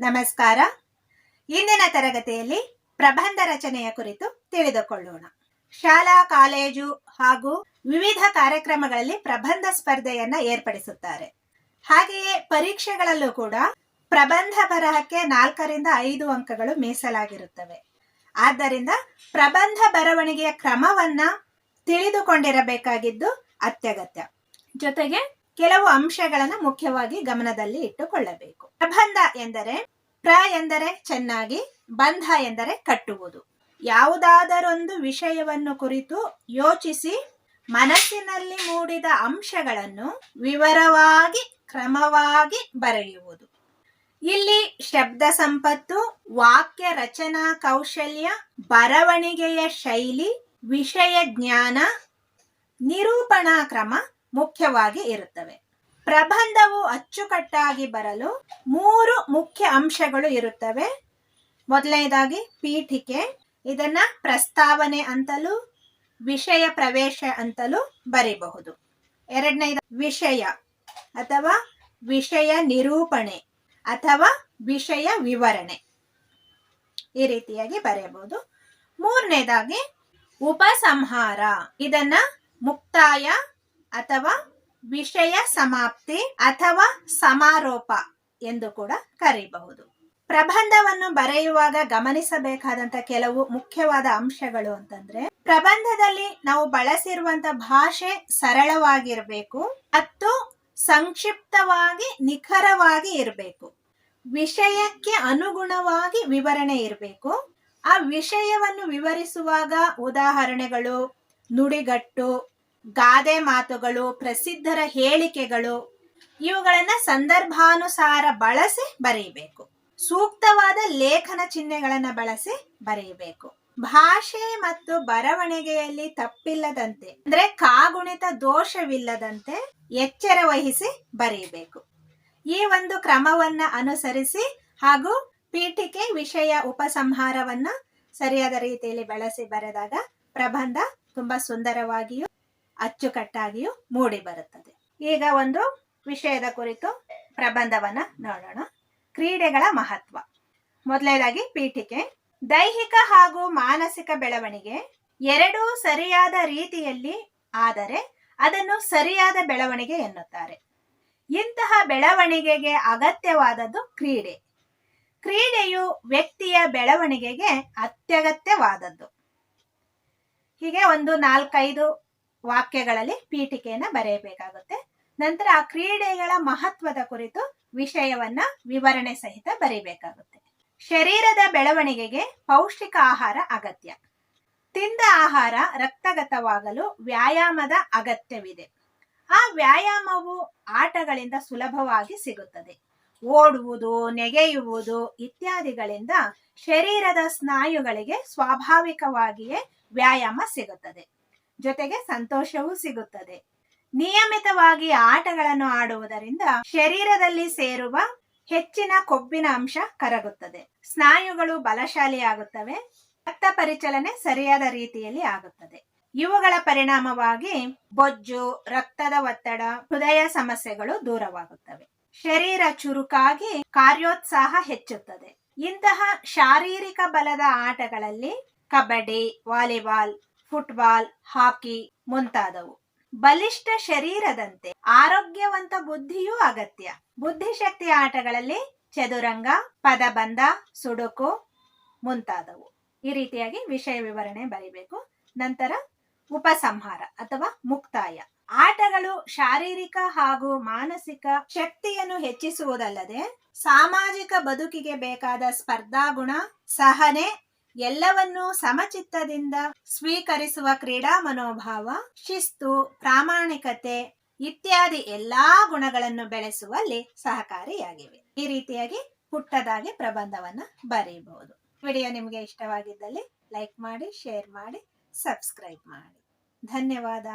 ನಮಸ್ಕಾರ. ಇಂದಿನ ತರಗತಿಯಲ್ಲಿ ಪ್ರಬಂಧ ರಚನೆಯ ಕುರಿತು ತಿಳಿದುಕೊಳ್ಳೋಣ. ಶಾಲಾ, ಕಾಲೇಜು ಹಾಗೂ ವಿವಿಧ ಕಾರ್ಯಕ್ರಮಗಳಲ್ಲಿ ಪ್ರಬಂಧ ಸ್ಪರ್ಧೆಯನ್ನ ಏರ್ಪಡಿಸುತ್ತಾರೆ. ಹಾಗೆಯೇ ಪರೀಕ್ಷೆಗಳಲ್ಲೂ ಕೂಡ ಪ್ರಬಂಧ ಬರಹಕ್ಕೆ ನಾಲ್ಕರಿಂದ ಐದು ಅಂಕಗಳು ಮೀಸಲಾಗಿರುತ್ತವೆ. ಆದ್ದರಿಂದ ಪ್ರಬಂಧ ಬರವಣಿಗೆಯ ಕ್ರಮವನ್ನ ತಿಳಿದುಕೊಂಡಿರಬೇಕಾಗಿದ್ದು ಅತ್ಯಗತ್ಯ. ಜೊತೆಗೆ ಕೆಲವು ಅಂಶಗಳನ್ನು ಮುಖ್ಯವಾಗಿ ಗಮನದಲ್ಲಿ ಇಟ್ಟುಕೊಳ್ಳಬೇಕು. ಪ್ರಬಂಧ ಎಂದರೆ ಪ್ರ ಎಂದರೆ ಚೆನ್ನಾಗಿ, ಬಂಧ ಎಂದರೆ ಕಟ್ಟುವುದು. ಯಾವುದಾದರೊಂದು ವಿಷಯವನ್ನು ಕುರಿತು ಯೋಚಿಸಿ ಮನಸ್ಸಿನಲ್ಲಿ ಮೂಡಿದ ಅಂಶಗಳನ್ನು ವಿವರವಾಗಿ, ಕ್ರಮವಾಗಿ ಬರೆಯುವುದು. ಇಲ್ಲಿ ಶಬ್ದ ಸಂಪತ್ತು, ವಾಕ್ಯ ರಚನಾ ಕೌಶಲ್ಯ, ಬರವಣಿಗೆಯ ಶೈಲಿ, ವಿಷಯ ಜ್ಞಾನ, ನಿರೂಪಣಾ ಕ್ರಮ ಮುಖ್ಯವಾಗಿ ಇರುತ್ತವೆ. ಪ್ರಬಂಧವು ಅಚ್ಚುಕಟ್ಟಾಗಿ ಬರಲು ಮೂರು ಮುಖ್ಯ ಅಂಶಗಳು ಇರುತ್ತವೆ. ಮೊದಲನೇದಾಗಿ ಪೀಠಿಕೆ, ಇದನ್ನ ಪ್ರಸ್ತಾವನೆ ಅಂತಲೂ, ವಿಷಯ ಪ್ರವೇಶ ಅಂತಲೂ ಬರೀಬಹುದು. ಎರಡನೇದ ವಿಷಯ ಅಥವಾ ವಿಷಯ ನಿರೂಪಣೆ ಅಥವಾ ವಿಷಯ ವಿವರಣೆ ಈ ರೀತಿಯಾಗಿ ಬರೆಯಬಹುದು. ಮೂರನೇದಾಗಿ ಉಪಸಂಹಾರ, ಇದನ್ನ ಮುಕ್ತಾಯ ಅಥವಾ ವಿಷಯ ಸಮಾಪ್ತಿ ಅಥವಾ ಸಮಾರೋಪ ಎಂದು ಕೂಡ ಕರೀಬಹುದು. ಪ್ರಬಂಧವನ್ನು ಬರೆಯುವಾಗ ಗಮನಿಸಬೇಕಾದಂತ ಕೆಲವು ಮುಖ್ಯವಾದ ಅಂಶಗಳು ಅಂತಂದ್ರೆ, ಪ್ರಬಂಧದಲ್ಲಿ ನಾವು ಬಳಸಿರುವಂತ ಭಾಷೆ ಸರಳವಾಗಿರಬೇಕು ಮತ್ತು ಸಂಕ್ಷಿಪ್ತವಾಗಿ ನಿಖರವಾಗಿ ಇರಬೇಕು. ವಿಷಯಕ್ಕೆ ಅನುಗುಣವಾಗಿ ವಿವರಣೆ ಇರಬೇಕು. ಆ ವಿಷಯವನ್ನು ವಿವರಿಸುವಾಗ ಉದಾಹರಣೆಗಳು, ನುಡಿಗಟ್ಟು ಗಾದೆ ಮಾತುಗಳು, ಪ್ರಸಿದ್ಧರ ಹೇಳಿಕೆಗಳು, ಇವುಗಳನ್ನ ಸಂದರ್ಭಾನುಸಾರ ಬಳಸಿ ಬರೆಯಬೇಕು. ಸೂಕ್ತವಾದ ಲೇಖನ ಚಿಹ್ನೆಗಳನ್ನ ಬಳಸಿ ಬರೆಯಬೇಕು. ಭಾಷೆ ಮತ್ತು ಬರವಣಿಗೆಯಲ್ಲಿ ತಪ್ಪಿಲ್ಲದಂತೆ, ಅಂದ್ರೆ ಕಾಗುಣಿತ ದೋಷವಿಲ್ಲದಂತೆ ಎಚ್ಚರ ವಹಿಸಿ ಬರೆಯಬೇಕು. ಈ ಒಂದು ಕ್ರಮವನ್ನ ಅನುಸರಿಸಿ ಹಾಗೂ ಪೀಠಿಕೆ ವಿಷಯ ಉಪಸಂಹಾರವನ್ನ ಸರಿಯಾದ ರೀತಿಯಲ್ಲಿ ಬಳಸಿ ಬರೆದಾಗ ಪ್ರಬಂಧ ತುಂಬಾ ಸುಂದರವಾಗಿಯೂ ಅಚ್ಚುಕಟ್ಟಾಗಿಯೂ ಮೂಡಿ ಬರುತ್ತದೆ. ಈಗ ಒಂದು ವಿಷಯದ ಕುರಿತು ಪ್ರಬಂಧವನ್ನ ನೋಡೋಣ. ಕ್ರೀಡೆಗಳ ಮಹತ್ವ. ಮೊದಲನೇದಾಗಿ ಪೀಠಿಕೆ. ದೈಹಿಕ ಹಾಗೂ ಮಾನಸಿಕ ಬೆಳವಣಿಗೆ ಎರಡೂ ಸರಿಯಾದ ರೀತಿಯಲ್ಲಿ ಆದರೆ ಅದನ್ನು ಸರಿಯಾದ ಬೆಳವಣಿಗೆ ಎನ್ನುತ್ತಾರೆ. ಇಂತಹ ಬೆಳವಣಿಗೆಗೆ ಅಗತ್ಯವಾದದ್ದು ಕ್ರೀಡೆ. ಕ್ರೀಡೆಯು ವ್ಯಕ್ತಿಯ ಬೆಳವಣಿಗೆಗೆ ಅತ್ಯಗತ್ಯವಾದದ್ದು. ಹೀಗೆ ಒಂದು ನಾಲ್ಕೈದು ವಾಕ್ಯಗಳಲ್ಲಿ ಪೀಠಿಕೆಯನ್ನ ಬರೆಯಬೇಕಾಗುತ್ತೆ. ನಂತರ ಆ ಕ್ರೀಡೆಗಳ ಮಹತ್ವದ ಕುರಿತು ವಿಷಯವನ್ನ ವಿವರಣೆ ಸಹಿತ ಬರೀಬೇಕಾಗುತ್ತೆ. ಶರೀರದ ಬೆಳವಣಿಗೆಗೆ ಪೌಷ್ಟಿಕ ಆಹಾರ ಅಗತ್ಯ. ತಿಂದ ಆಹಾರ ರಕ್ತಗತವಾಗಲು ವ್ಯಾಯಾಮದ ಅಗತ್ಯವಿದೆ. ಆ ವ್ಯಾಯಾಮವು ಆಟಗಳಿಂದ ಸುಲಭವಾಗಿ ಸಿಗುತ್ತದೆ. ಓಡುವುದು, ನೆಗೆಯುವುದು ಇತ್ಯಾದಿಗಳಿಂದ ಶರೀರದ ಸ್ನಾಯುಗಳಿಗೆ ಸ್ವಾಭಾವಿಕವಾಗಿಯೇ ವ್ಯಾಯಾಮ ಸಿಗುತ್ತದೆ. ಜೊತೆಗೆ ಸಂತೋಷವೂ ಸಿಗುತ್ತದೆ. ನಿಯಮಿತವಾಗಿ ಆಟಗಳನ್ನು ಆಡುವುದರಿಂದ ಶರೀರದಲ್ಲಿ ಸೇರುವ ಹೆಚ್ಚಿನ ಕೊಬ್ಬಿನ ಅಂಶ ಕರಗುತ್ತದೆ. ಸ್ನಾಯುಗಳು ಬಲಶಾಲಿಯಾಗುತ್ತವೆ. ರಕ್ತ ಪರಿಚಲನೆ ಸರಿಯಾದ ರೀತಿಯಲ್ಲಿ ಆಗುತ್ತದೆ. ಇವುಗಳ ಪರಿಣಾಮವಾಗಿ ಬೊಜ್ಜು, ರಕ್ತದ ಒತ್ತಡ, ಹೃದಯ ಸಮಸ್ಯೆಗಳು ದೂರವಾಗುತ್ತವೆ. ಶರೀರ ಚುರುಕಾಗಿ ಕಾರ್ಯೋತ್ಸಾಹ ಹೆಚ್ಚುತ್ತದೆ. ಇಂತಹ ಶಾರೀರಿಕ ಬಲದ ಆಟಗಳಲ್ಲಿ ಕಬಡ್ಡಿ, ವಾಲಿಬಾಲ್ ಫುಟ್ಬಾಲ್, ಹಾಕಿ ಮುಂತಾದವು. ಬಲಿಷ್ಠ ಶರೀರದಂತೆ ಆರೋಗ್ಯವಂತ ಬುದ್ಧಿಯೂ ಅಗತ್ಯ. ಬುದ್ಧಿಶಕ್ತಿ ಆಟಗಳಲ್ಲಿ ಚದುರಂಗ, ಪದಬಂಧ, ಸುಡುಕು ಮುಂತಾದವು. ಈ ರೀತಿಯಾಗಿ ವಿಷಯ ವಿವರಣೆ ಬರೀಬೇಕು. ನಂತರ ಉಪಸಂಹಾರ ಅಥವಾ ಮುಕ್ತಾಯ. ಆಟಗಳು ಶಾರೀರಿಕ ಹಾಗೂ ಮಾನಸಿಕ ಶಕ್ತಿಯನ್ನು ಹೆಚ್ಚಿಸುವುದಲ್ಲದೆ ಸಾಮಾಜಿಕ ಬದುಕಿಗೆ ಬೇಕಾದ ಸ್ಪರ್ಧಾ ಗುಣ ಸಹನೆ ಎಲ್ಲವನ್ನೂ ಸಮಚಿತ್ತದಿಂದ ಸ್ವೀಕರಿಸುವ ಕ್ರೀಡಾ ಮನೋಭಾವ, ಶಿಸ್ತು, ಪ್ರಾಮಾಣಿಕತೆ ಇತ್ಯಾದಿ ಎಲ್ಲಾ ಗುಣಗಳನ್ನು ಬೆಳೆಸುವಲ್ಲಿ ಸಹಕಾರಿಯಾಗಿವೆ. ಈ ರೀತಿಯಾಗಿ ಪುಟ್ಟದಾಗಿ ಪ್ರಬಂಧವನ್ನ ಬರೆಯಬಹುದು ವಿಡಿಯೋ ನಿಮಗೆ ಇಷ್ಟವಾಗಿದ್ದಲ್ಲಿ ಲೈಕ್ ಮಾಡಿ, ಶೇರ್ ಮಾಡಿ, ಸಬ್ಸ್ಕ್ರೈಬ್ ಮಾಡಿ. ಧನ್ಯವಾದ.